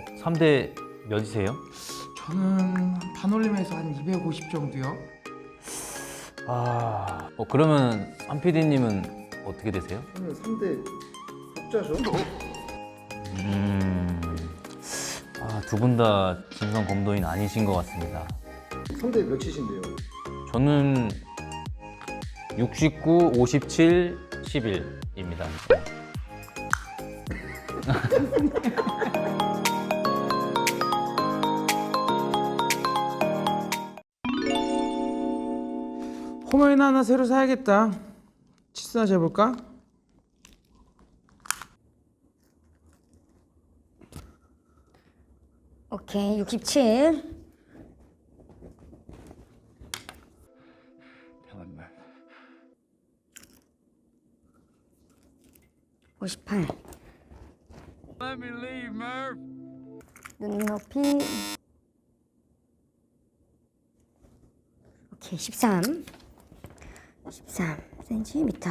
어, 3대 몇이세요? 저는 반올림에서 한 250 정도요. 아, 어, 그러면 한 PD님은 어떻게 되세요? 저는 3대 흑자죠. 음, 아, 두 분 다 진성 검도인 아니신 것 같습니다. 3대 몇이신데요? 저는 69, 57, 11입니다. 홈에나 하나 새로 사야겠다. 치스나 재볼까? 오케이, 67. 오십팔. 눈높이. 오케이, 13. 13 센티미터.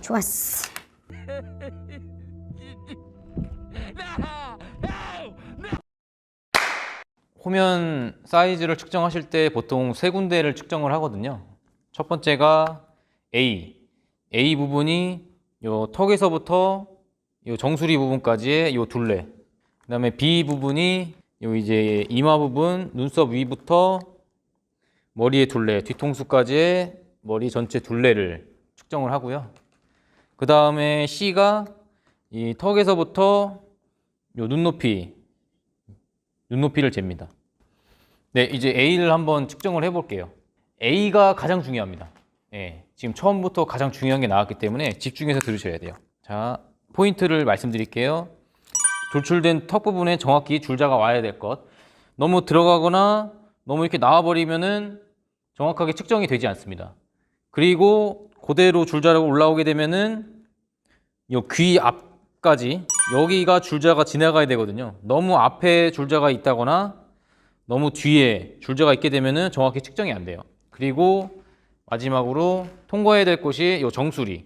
좋았어. 호면 사이즈를 측정하실 때 보통 세 군데를 측정을 하거든요. 첫 번째가 A. A 부분이 요 턱에서부터 요 정수리 부분까지의 요 둘레. 그 다음에 B 부분이 요 이제 이마 부분, 눈썹 위부터 머리의 둘레, 뒤통수까지의 머리 전체 둘레를 측정을 하고요. 그 다음에 C가 이 턱에서부터 요 눈높이, 눈높이를 잽니다. 네, 이제 A를 한번 측정을 해볼게요. A가 가장 중요합니다. 예, 지금 처음부터 가장 중요한 게 나왔기 때문에 집중해서 들으셔야 돼요. 자, 포인트를 말씀드릴게요. 돌출된 턱 부분에 정확히 줄자가 와야 될 것. 너무 들어가거나 너무 이렇게 나와버리면은 정확하게 측정이 되지 않습니다. 그리고 그대로 줄자가 올라오게 되면은 요 귀 앞까지 여기가 줄자가 지나가야 되거든요. 너무 앞에 줄자가 있다거나 너무 뒤에 줄자가 있게 되면은 정확히 측정이 안 돼요. 그리고 마지막으로 통과해야 될 곳이 요 정수리.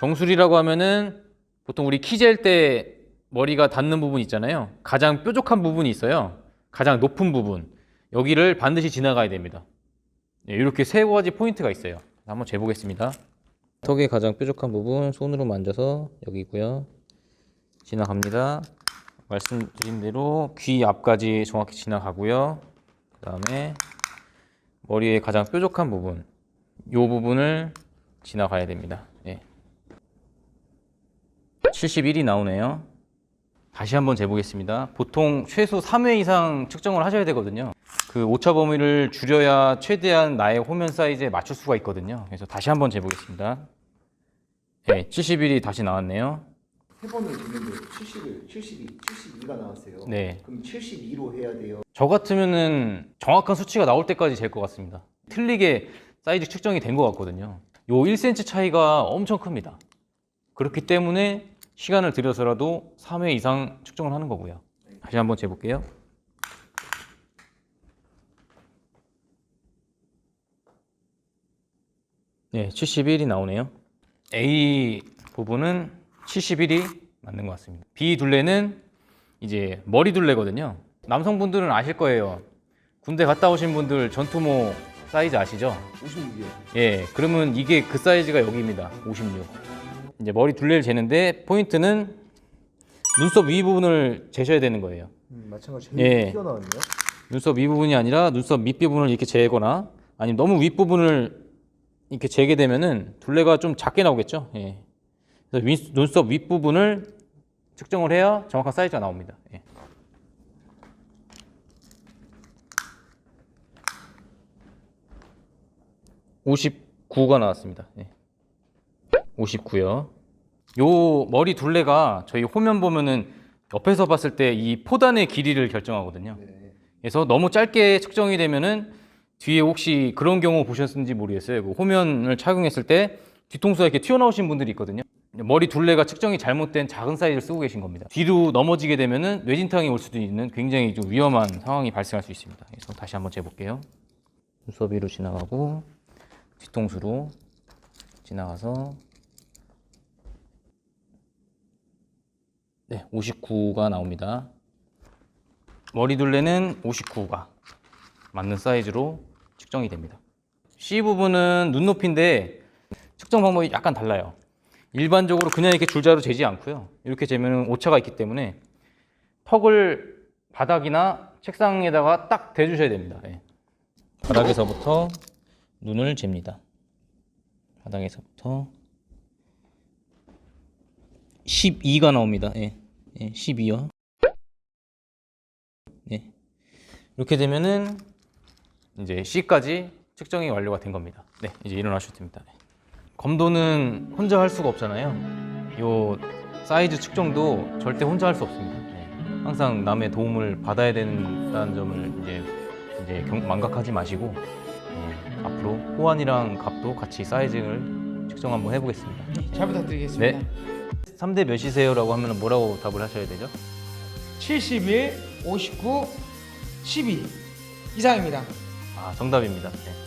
정수리라고 하면은 보통 우리 키 잴 때 머리가 닿는 부분 있잖아요. 가장 뾰족한 부분이 있어요. 가장 높은 부분. 여기를 반드시 지나가야 됩니다. 네, 이렇게 세 가지 포인트가 있어요. 한번 재보겠습니다. 턱의 가장 뾰족한 부분 손으로 만져서 여기 있고요. 지나갑니다. 말씀드린 대로 귀 앞까지 정확히 지나가고요. 그 다음에 머리의 가장 뾰족한 부분, 이 부분을 지나가야 됩니다. 예. 71이 나오네요. 다시 한번 재보겠습니다. 보통 최소 3회 이상 측정을 하셔야 되거든요. 그 오차 범위를 줄여야 최대한 나의 호면 사이즈에 맞출 수가 있거든요. 그래서 다시 한번 재보겠습니다. 네, 71이 다시 나왔네요. 세 번을 쟀는데 70을 72, 72가 나왔어요. 네. 그럼 72로 해야 돼요. 저 같으면은 정확한 수치가 나올 때까지 잴 것 같습니다. 틀리게 사이즈 측정이 된 것 같거든요. 요 1cm 차이가 엄청 큽니다. 그렇기 때문에 시간을 들여서라도 3회 이상 측정을 하는 거고요. 다시 한번 재볼게요. 네, 71이 나오네요. A 부분은 71이 맞는 것 같습니다. B 둘레는 이제 머리 둘레거든요. 남성분들은 아실 거예요. 군대 갔다 오신 분들 전투모 사이즈 아시죠? 56이요. 예, 그러면 이게 그 사이즈가 여기입니다. 56. 이제 머리 둘레를 재는데 포인트는 눈썹 위 부분을 재셔야 되는 거예요. 음, 마찬가지 예. 튀어나왔네요. 눈썹 위 부분이 아니라 눈썹 밑 부분을 이렇게 재거나 아니면 너무 윗 부분을 이렇게 재게 되면은 둘레가 좀 작게 나오겠죠. 예. 그래서 윗- 눈썹 윗 부분을 측정을 해야 정확한 사이즈가 나옵니다. 예. (59가) 나왔습니다. 예. 59요. 요 머리 둘레가 저희 호면 보면은 옆에서 봤을 때 이 포단의 길이를 결정하거든요. 네. 그래서 너무 짧게 측정이 되면은 뒤에 혹시 그런 경우 보셨는지 모르겠어요. 그 호면을 착용했을 때 뒤통수가 이렇게 튀어나오신 분들이 있거든요. 머리 둘레가 측정이 잘못된 작은 사이즈를 쓰고 계신 겁니다. 뒤로 넘어지게 되면은 뇌진탕이 올 수도 있는 굉장히 좀 위험한 상황이 발생할 수 있습니다. 그래서 다시 한번 재볼게요. 눈썹 위로 지나가고 뒤통수로 지나가서 네, 59가 나옵니다. 머리 둘레는 59가 맞는 사이즈로 측정이 됩니다. C 부분은 눈높이인데 측정 방법이 약간 달라요. 일반적으로 그냥 이렇게 줄자로 재지 않고요. 이렇게 재면 오차가 있기 때문에 턱을 바닥이나 책상에다가 딱 대주셔야 됩니다. 예. 바닥에서부터 눈을 잽니다. 바닥에서부터 12가 나옵니다. 예. 예, 12요. 네. 이렇게 되면은 이제 C까지 측정이 완료가 된 겁니다. 네, 이제 일어나셔도 됩니다. 네. 검도는 혼자 할 수가 없잖아요. 요 사이즈 측정도 절대 혼자 할 수 없습니다. 네. 항상 남의 도움을 받아야 된다는 점을 이제 이제 경- 망각하지 마시고 네, 앞으로 호환이랑 값도 같이 사이즈를 측정 한번 해보겠습니다. 잘 부탁드리겠습니다. 네. 3대 몇이세요라고 하면 뭐라고 답을 하셔야 되죠? 71, 59, 12 이상입니다. 아 정답입니다. 네.